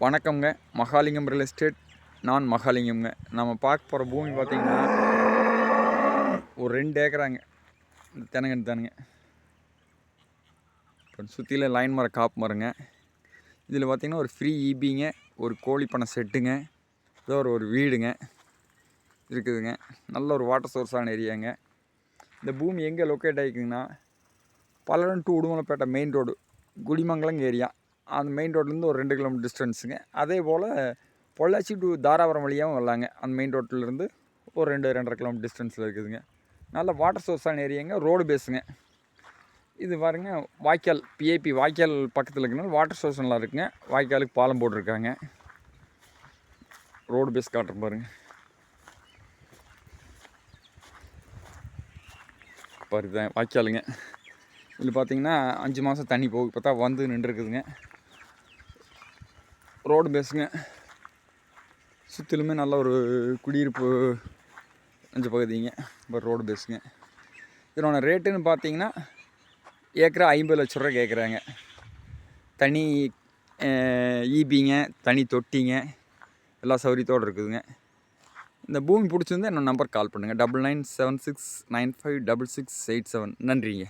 வணக்கம்ங்க. Mahalingam real estate நான் மகாலிங்கம்ங்க. நம்ம பார்க்க போகிற பூமி பார்த்தீங்கன்னா ஒரு ரெண்டு ஏக்கராங்க. இந்த தெனங்கன்று தானுங்க. இப்போ சுற்றில லைன் மரம் காப்பு மரங்க. இதில் பார்த்திங்கன்னா ஒரு ஃப்ரீ ஈபிங்க ஒரு கோழி பண்ணை செட்டுங்க. ஏதோ ஒரு ஒரு வீடுங்க. இருக்குதுங்க. நல்ல ஒரு வாட்டர் சோர்ஸான ஏரியாங்க இந்த பூமி எங்கே locate ஆகிக்குங்கன்னா Palladam to Udumalaipettai main road Kudimangalam area அந்த மெயின் ரோட்லேருந்து ஒரு ரெண்டு கிலோமீட்டர் டிஸ்டன்ஸுங்க அதே போல் பொள்ளாச்சி டு தாராபுரம் வழியாகவும் வரலாங்க. அந்த மெயின் ரோட்லேருந்து ஒரு ரெண்டு ரெண்டரை கிலோமீட்டர் டிஸ்டன்ஸில் இருக்குதுங்க. நல்ல வாட்டர் சோர்ஸான ஏரியாங்க ரோடு பேஸுங்க இது பாருங்க வாய்க்கால் பிஏபி வாய்க்கால் பக்கத்தில் இருக்குனால வாட்டர் சோர்ஸ் நல்லா இருக்குங்க. வாய்க்காலுக்கு பாலம் போட்டிருக்காங்க. ரோடு பேஸ் காட்டுறேன் பாருங்க. பாருதான் வாய்க்காலுங்க. இதில் பார்த்தீங்கன்னா அஞ்சு மாதம் தண்ணி போக பார்த்தா வந்து நின்றுருக்குதுங்க. ரோடு பேஸுங்க சுற்றிலுமே நல்ல ஒரு குடியிருப்பு அஞ்சு பகுதிங்க. இப்போ ரோடு பேஸுங்க இதனோட ரேட்டுன்னு பார்த்தீங்கன்னா ஏக்கரா ஐம்பது லட்ச ரூபா கேட்குறாங்க. தனி ஈபிங்க தனி தொட்டிங்க எல்லா சௌகரியத்தோடு இருக்குதுங்க. இந்த பூமி பிடிச்சிருந்தா என்னோடய நம்பர் கால் பண்ணுங்கள் double nine seven six nine five double six eight seven நன்றிங்க.